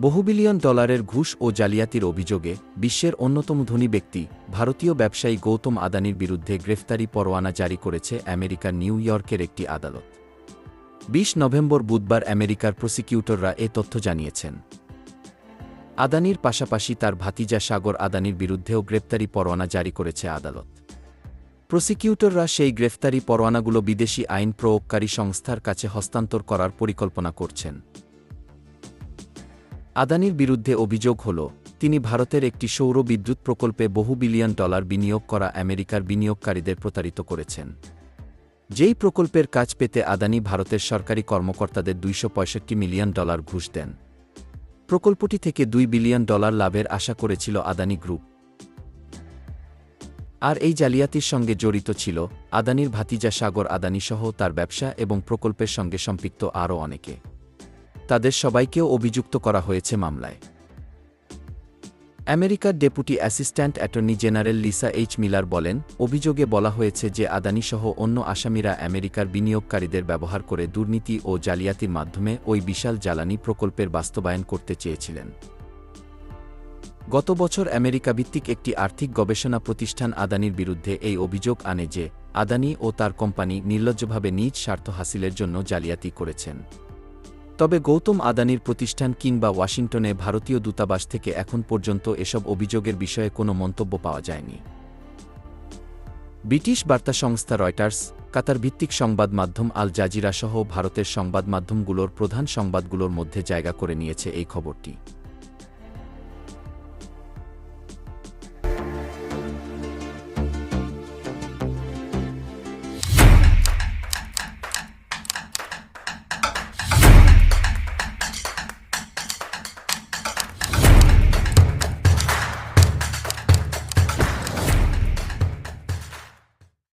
বহুবিলিয়ন ডলারের ঘুষ ও জালিয়াতির অভিযোগে বিশ্বের অন্যতম ধনী ব্যক্তি, ভারতীয় ব্যবসায়ী গৌতম আদানির বিরুদ্ধে গ্রেফতারি পরোয়ানা জারি করেছে আমেরিকার নিউ ইয়র্কের একটি আদালত। বিশ নভেম্বর বুধবার আমেরিকার প্রসিকিউটররা এ তথ্য জানিয়েছেন। আদানির পাশাপাশি তার ভাতিজা সাগর আদানির বিরুদ্ধেও গ্রেপ্তারি পরোয়ানা জারি করেছে আদালত। প্রসিকিউটররা সেই গ্রেফতারি পরোয়ানাগুলো বিদেশি আইন প্রয়োগকারী সংস্থার কাছে হস্তান্তর করার পরিকল্পনা করছেন। আদানির বিরুদ্ধে অভিযোগ হল, তিনি ভারতের একটি সৌর বিদ্যুৎ প্রকল্পে বহু বিলিয়ন ডলার বিনিয়োগ করা আমেরিকার বিনিয়োগকারীদের প্রতারিত করেছেন। যেই প্রকল্পের কাজ পেতে আদানি ভারতের সরকারি কর্মকর্তাদের দুইশ পঁয়ষট্টি মিলিয়ন ডলার ঘুষ দেন। প্রকল্পটি থেকে দুই বিলিয়ন ডলার লাভের আশা করেছিল আদানি গ্রুপ। আর এই জালিয়াতির সঙ্গে জড়িত ছিল আদানির ভাতিজা সাগর আদানিসহ তার ব্যবসা এবং প্রকল্পের সঙ্গে সম্পৃক্ত আরও অনেকে। তাদের সবাইকেও অভিযুক্ত করা হয়েছে মামলায়। আমেরিকার deputy assistant attorney general Lisa H Miller বলেন, অভিযোগে বলা হয়েছে যে আদানিসহ অন্য আসামিরা আমেরিকার বিনিয়োগকারীদের ব্যবহার করে দুর্নীতি ও জালিয়াতির মাধ্যমে ওই বিশাল জ্বালানি প্রকল্পের বাস্তবায়ন করতে চেয়েছিলেন। গত বছর আমেরিকা ভিত্তিক একটি আর্থিক গবেষণা প্রতিষ্ঠান আদানির বিরুদ্ধে এই অভিযোগ আনে যে, আদানি ও তার কোম্পানি নির্লজ্জভাবে নিজ স্বার্থ হাসিলের জন্য জালিয়াতি করেছেন। তবে গৌতম আদানির প্রতিষ্ঠান কিংবা ওয়াশিংটনে ভারতীয় দূতাবাস থেকে এখন পর্যন্ত এসব অভিযোগের বিষয়ে কোনো মন্তব্য পাওয়া যায়নি। ব্রিটিশ বার্তা সংস্থা রয়টার্স, কাতার ভিত্তিক সংবাদ মাধ্যম আল জাজিরা সহ ভারতের সংবাদ মাধ্যমগুলোর প্রধান সংবাদগুলোর মধ্যে জায়গা করে নিয়েছে এই খবরটি।